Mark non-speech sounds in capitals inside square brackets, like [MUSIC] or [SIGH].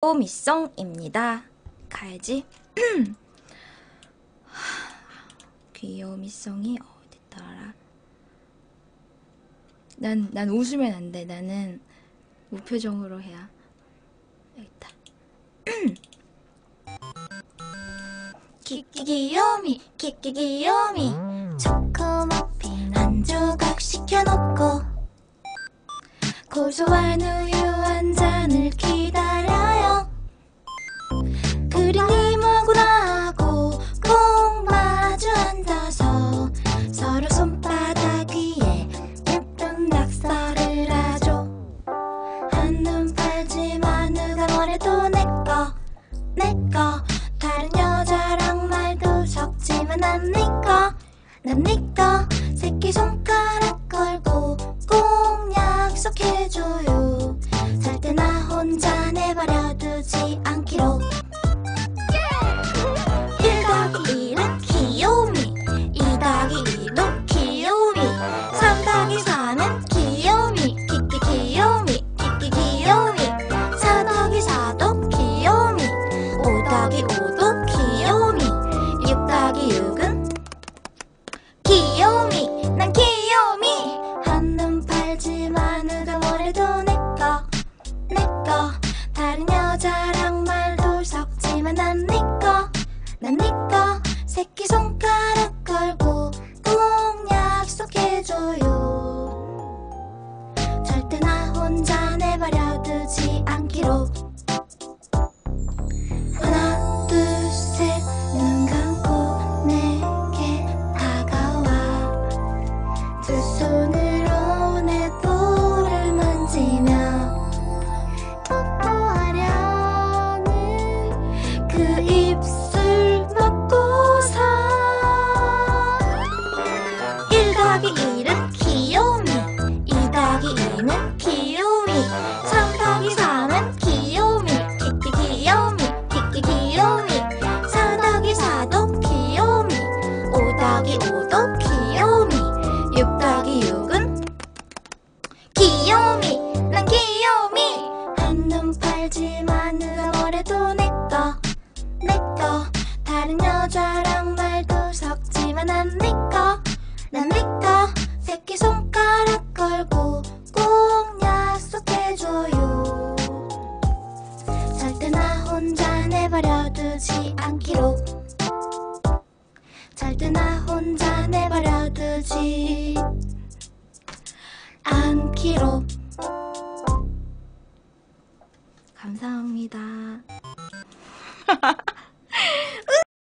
귀요미송입니다. 가야지. [CLEARS THROAT] 귀요미송이 어딨더라? 난, 난 웃으면 안 돼. 나는 무표정으로 해야. 여기 있다. 키키기요미, 키키기요미. 초코머핀 한 조각 시켜놓고 고소한 우 난 니꺼 새끼 손 해줘요. 절대 나 혼자 내버려 두지 않기로. 하나 둘 셋 눈 감고 내게 다가와. 두 손으로 내 볼을 만지며 뽀뽀하려는 그 입술 누가 뭐래도 내꺼 내꺼 다른 여자랑 말도 섞지만 난 니꺼 난 니꺼 새끼손가락 걸고 꼭 약속해줘요. 절대 나 혼자 내버려두지 않기로. 절대 나 혼자 내버려두지 않기로 감사합니다. [LAUGHS]